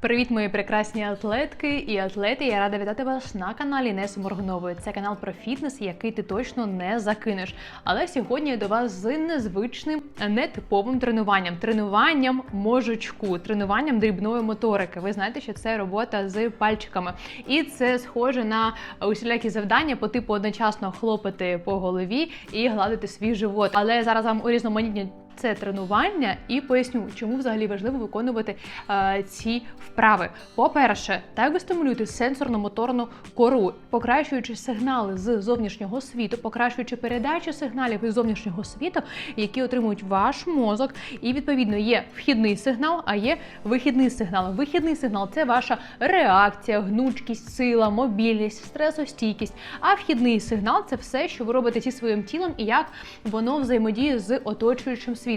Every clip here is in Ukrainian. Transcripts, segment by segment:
Привіт, мої прекрасні атлетки і атлети. Я рада вітати вас на каналі Неси Моргнової. Це канал про фітнес, який ти точно не закинеш. Але сьогодні я до вас з незвичним, нетиповим тренуванням. Тренуванням можучку, тренуванням дрібної моторики. Ви знаєте, що це робота з пальчиками, і це схоже на усілякі завдання по типу одночасно хлопати по голові і гладити свій живот. Але зараз вам урізноманітню це тренування і поясню, чому взагалі важливо виконувати е, ці вправи. По-перше, так ви стимулюєте сенсорно-моторну кору, покращуючи сигнали з зовнішнього світу, покращуючи передачу сигналів із зовнішнього світу, які отримують ваш мозок. І відповідно є вхідний сигнал, а є вихідний сигнал. Вихідний сигнал це ваша реакція, гнучкість, сила, мобільність, стресостійкість. А вхідний сигнал це все, що ви робите зі своїм тілом і як воно взаємодіє з оточуючим світом.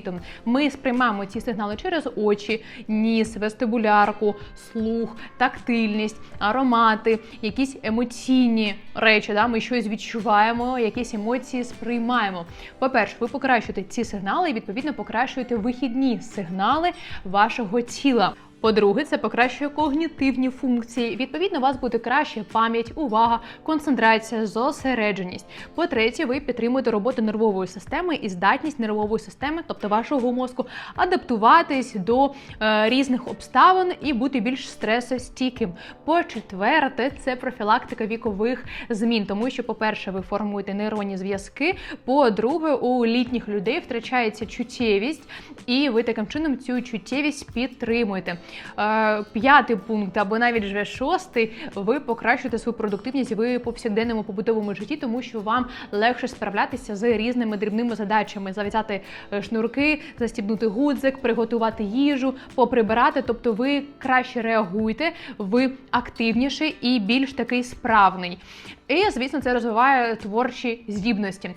Ми сприймаємо ці сигнали через очі, ніс, вестибулярку, слух, тактильність, аромати, якісь емоційні речі. Да? Ми щось відчуваємо, якісь емоції сприймаємо. По-перше, ви покращуєте ці сигнали і відповідно покращуєте вихідні сигнали вашого тіла. По-друге, це покращує когнітивні функції. Відповідно, у вас буде краще пам'ять, увага, концентрація, зосередженість. По-третє, ви підтримуєте роботу нервової системи і здатність нервової системи, тобто вашого мозку, адаптуватись до е, різних обставин і бути більш стресостійким. По-четверте, це профілактика вікових змін, тому що, по-перше, ви формуєте нейронні зв'язки. По-друге, у літніх людей втрачається чуттєвість, і ви таким чином цю чуттєвість підтримуєте. Е, П'ятий пункт або навіть вже шостий, ви покращуєте свою продуктивність в повсякденному побутовому житті, тому що вам легше справлятися з різними дрібними задачами: зав'язати е, шнурки, застібнути гудзик, приготувати їжу, поприбирати. Тобто ви краще реагуєте, ви активніший і більш такий справний. І, звісно, це розвиває творчі здібності.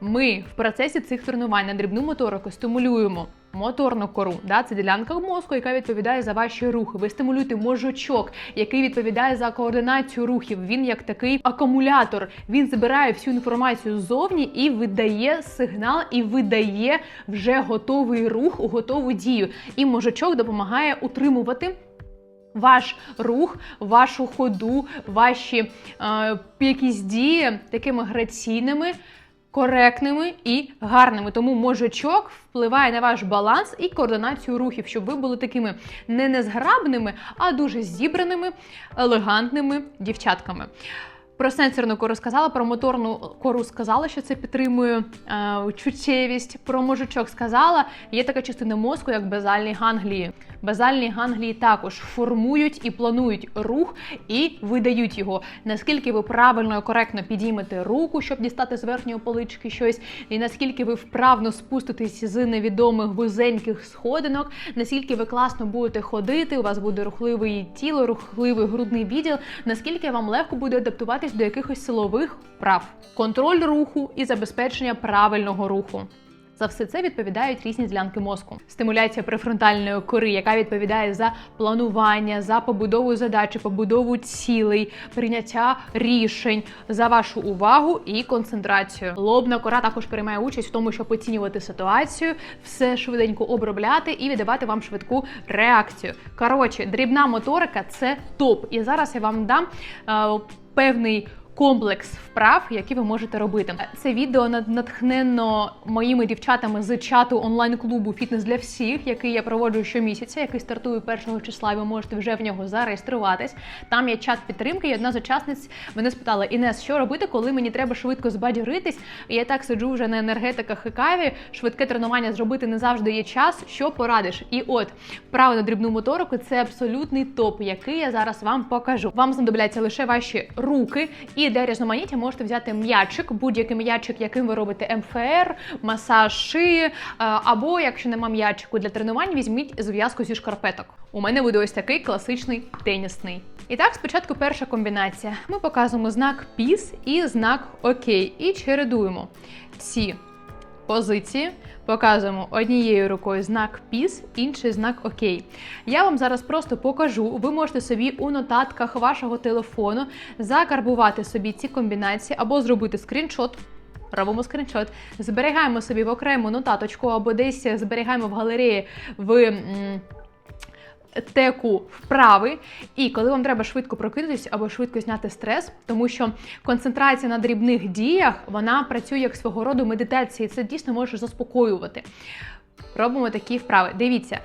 Ми в процесі цих тренувань на дрібну моторику стимулюємо моторну кору. Да? Це ділянка мозку, яка відповідає за ваші рухи. Ви стимулюєте мозочок, який відповідає за координацію рухів. Він як такий акумулятор. Він збирає всю інформацію ззовні і видає сигнал, і видає вже готовий рух, готову дію. І мозочок допомагає утримувати. Ваш рух, вашу ходу, ваші е, якісь дії такими граційними, коректними і гарними. Тому мозочок впливає на ваш баланс і координацію рухів, щоб ви були такими не незграбними, а дуже зібраними, елегантними дівчатками. Про сенсорну кору сказала, про моторну кору сказала, що це підтримує е, чуттєвість. Про мозочок сказала, є така частина мозку, як базальні ганглії. Базальні ганглії також формують і планують рух і видають його. Наскільки ви правильно і коректно підіймете руку, щоб дістати з верхньої полички щось, і наскільки ви вправно спуститесь з невідомих вузеньких сходинок, наскільки ви класно будете ходити, у вас буде рухливе тіло, рухливий грудний відділ, наскільки вам легко буде адаптуватись до якихось силових вправ, контроль руху і забезпечення правильного руху. За все це відповідають різні ділянки мозку. Стимуляція префронтальної кори, яка відповідає за планування, за побудову задачі, побудову цілей, прийняття рішень, за вашу увагу і концентрацію. Лобна кора також приймає участь в тому, щоб оцінювати ситуацію, все швиденько обробляти і віддавати вам швидку реакцію. Коротше, дрібна моторика це топ. І зараз я вам дам е, певний комплекс вправ, які ви можете робити. Це відео натхненно моїми дівчатами з чату онлайн-клубу Фітнес для всіх, який я проводжу щомісяця, який стартує 1 числа. і Ви можете вже в нього зареєструватись. Там є чат підтримки. і одна з учасниць мене спитала: Інес, що робити, коли мені треба швидко збадьоритись? І я так сиджу вже на енергетиках і каві. Швидке тренування зробити не завжди є час. Що порадиш? І от вправо на дрібну моторику це абсолютний топ, який я зараз вам покажу. Вам знадобляться лише ваші руки і для різноманіття можете взяти м'ячик, будь-який м'ячик, яким ви робите МФР, масаж шиї, е, або якщо нема м'ячику для тренувань, візьміть зв'язку зі шкарпеток. У мене буде ось такий класичний тенісний. І так, спочатку перша комбінація. Ми показуємо знак піс і знак Окей. І чередуємо ці позиції. Показуємо однією рукою знак піс, інший знак Окей. Я вам зараз просто покажу. Ви можете собі у нотатках вашого телефону закарбувати собі ці комбінації або зробити скріншот. Робимо скріншот, зберігаємо собі в окрему нотаточку або десь зберігаємо в галереї в теку вправи, і коли вам треба швидко прокинутися або швидко зняти стрес, тому що концентрація на дрібних діях вона працює як свого роду медитація, і це дійсно може заспокоювати. Робимо такі вправи. Дивіться,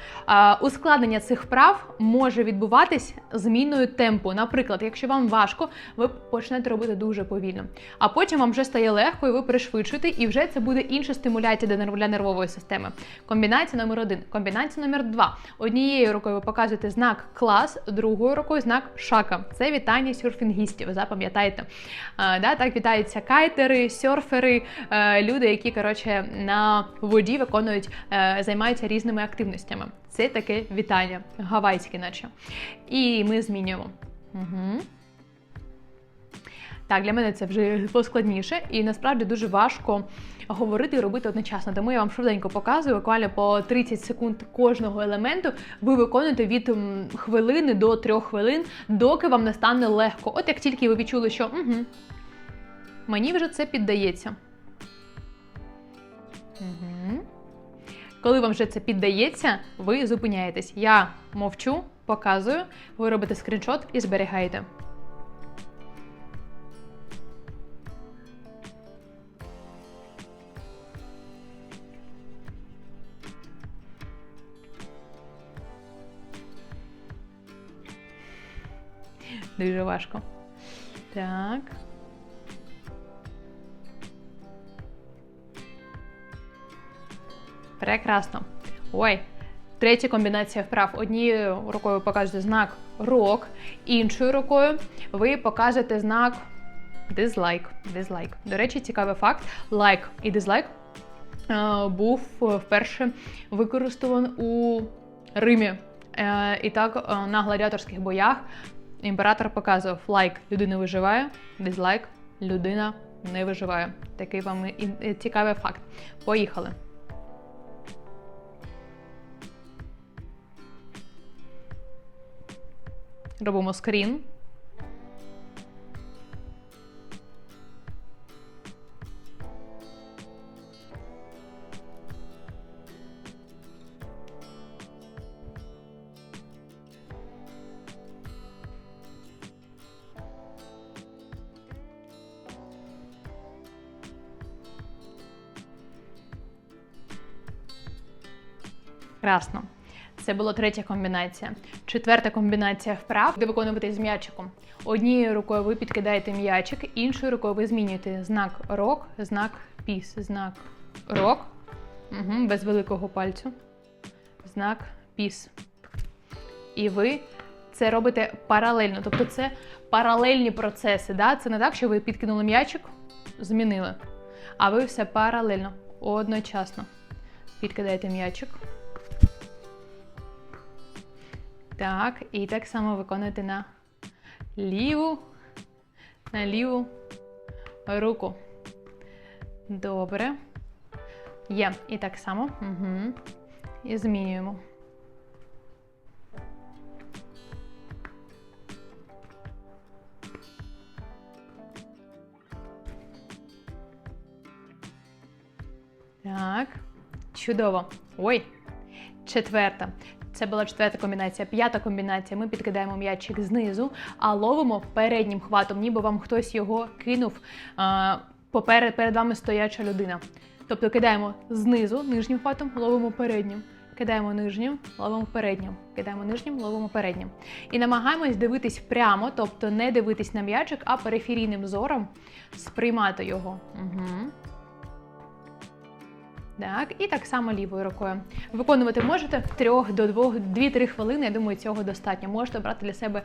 ускладнення цих вправ може відбуватись зміною темпу. Наприклад, якщо вам важко, ви почнете робити дуже повільно. А потім вам вже стає легко, і ви пришвидшуєте, і вже це буде інша стимуляція для нервової системи. Комбінація номер один. Комбінація номер два. Однією рукою ви показуєте знак клас, другою рукою знак шака. Це вітання серфінгістів. Запам'ятайте. Да, так вітаються кайтери, серфери, е, люди, які коротше на воді виконують, е, займаються різними активностями. Це таке вітання, гавайське, наче. І ми змінюємо. Угу. Так, для мене це вже поскладніше, і насправді дуже важко говорити і робити одночасно. Тому я вам швиденько показую, буквально по 30 секунд кожного елементу ви виконуєте від хвилини до трьох хвилин, доки вам не стане легко. От як тільки ви відчули, що угу, мені вже це піддається. Угу. Коли вам вже це піддається, ви зупиняєтесь. Я мовчу, показую, ви робите скріншот і зберігаєте. Дуже важко. Так. Прекрасно. Ой. Третя комбінація вправ. Однією рукою ви показуєте знак рок, іншою рукою ви показуєте знак дизлайк. Дизлайк. До речі, цікавий факт: лайк і дизлайк е, був вперше використаний у Римі. Е, і так е, на гладіаторських боях імператор показував лайк людина виживає, дизлайк людина не виживає. Такий вам цікавий факт. Поїхали. Робимо скрін. Красно. Це була третя комбінація. Четверта комбінація вправ, де виконувати з м'ячиком. Однією рукою ви підкидаєте м'ячик, іншою рукою ви змінюєте знак рок, знак піс, знак рок. Угу, без великого пальцю. Знак піс. І ви це робите паралельно. Тобто це паралельні процеси. Да? Це не так, що ви підкинули м'ячик, змінили. А ви все паралельно, одночасно. Підкидаєте м'ячик. Так, і так само виконуєте на ліву, на ліву руку. Добре. Є. І так само. Угу. І змінюємо. Так. Чудово. Ой. Четверта. Це була четверта комбінація. П'ята комбінація. Ми підкидаємо м'ячик знизу, а ловимо переднім хватом, ніби вам хтось його кинув. Поперед перед вами стояча людина. Тобто кидаємо знизу нижнім хватом, ловимо переднім. Кидаємо нижнім, ловимо переднім. Кидаємо нижнім, ловимо переднім. І намагаємось дивитись прямо, тобто не дивитись на м'ячик, а периферійним зором сприймати його. Угу. Так, і так само лівою рукою. Виконувати можете в трьох до двох, 2-3 хвилини. Я думаю, цього достатньо. Можете обрати для себе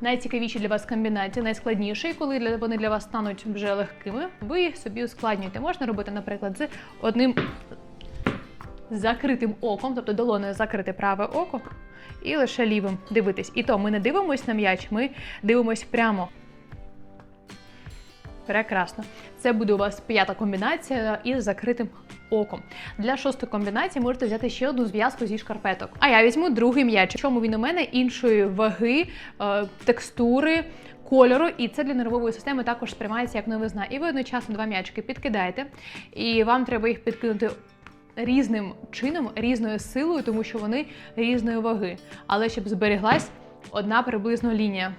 найцікавіші для вас комбінації, найскладніші, і коли вони для вас стануть вже легкими, ви їх собі ускладнюєте. Можна робити, наприклад, з одним закритим оком, тобто долоною закрити праве око, і лише лівим дивитись. І то ми не дивимось на м'яч, ми дивимось прямо. Прекрасно. Це буде у вас п'ята комбінація із закритим оком. Для шостої комбінації можете взяти ще одну зв'язку зі шкарпеток. А я візьму другий м'яч. Чому він у мене іншої ваги, е, текстури, кольору, і це для нервової системи також сприймається як новизна. І ви одночасно два м'ячики підкидаєте, і вам треба їх підкинути різним чином, різною силою, тому що вони різної ваги. Але щоб зберіглась одна приблизно лінія.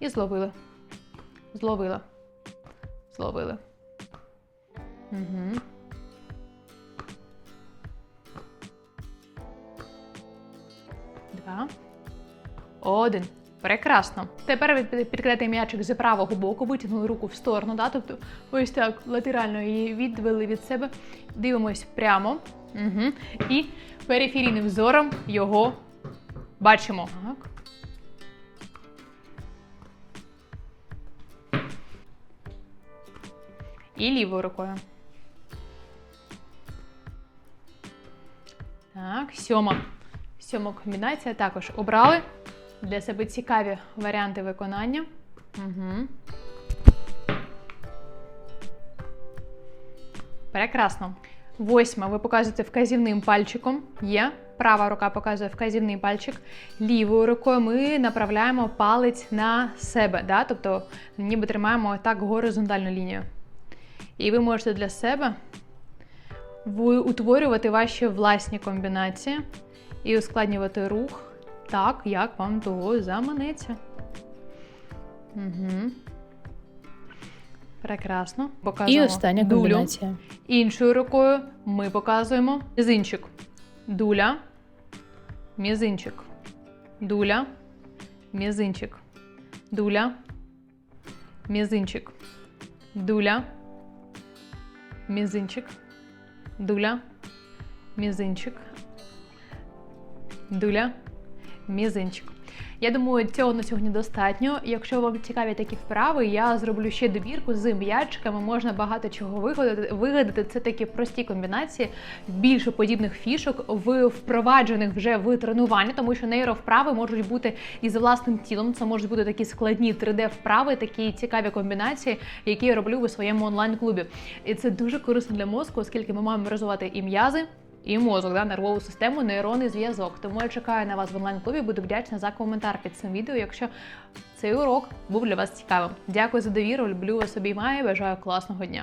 І зловили. Зловила. Зловили. Угу. Один. Прекрасно. Тепер ви під- підкидайте м'ячик з правого боку, витягнули руку в сторону, да? тобто ось так латерально її відвели від себе. Дивимось прямо. Угу. І периферійним зором його бачимо. Так. І лівою рукою. Так, сьома. Сьома комбінація також обрали для себе цікаві варіанти виконання. Угу. Прекрасно. Восьма. Ви показуєте вказівним пальчиком. Є. Права рука показує вказівний пальчик. Лівою рукою ми направляємо палець на себе. Да? Тобто, ніби тримаємо так горизонтальну лінію. І ви можете для себе утворювати ваші власні комбінації і ускладнювати рух так, як вам того заманеться. Угу. Прекрасно. І Показуємо остання дулю. Іншою рукою ми показуємо мізинчик. Дуля, мізинчик. Дуля, мізинчик. Дуля, мізинчик. Дуля, мізинчик. Дуля, мізинчик. Дуля, мізинчик. Я думаю, цього на сьогодні достатньо. Якщо вам цікаві такі вправи, я зроблю ще добірку з м'ячиками. Можна багато чого вигадати. Вигадати це такі прості комбінації, більше подібних фішок в впроваджених вже в тренуванні, тому що нейровправи можуть бути і за власним тілом. Це можуть бути такі складні 3D-вправи, такі цікаві комбінації, які я роблю у своєму онлайн-клубі. І це дуже корисно для мозку, оскільки ми маємо розвивати і м'язи. І мозок, да, нервову систему, нейронний зв'язок. Тому я чекаю на вас в онлайн-клубі. Буду вдячна за коментар під цим відео, якщо цей урок був для вас цікавим. Дякую за довіру, люблю вас обіймаю, бажаю класного дня.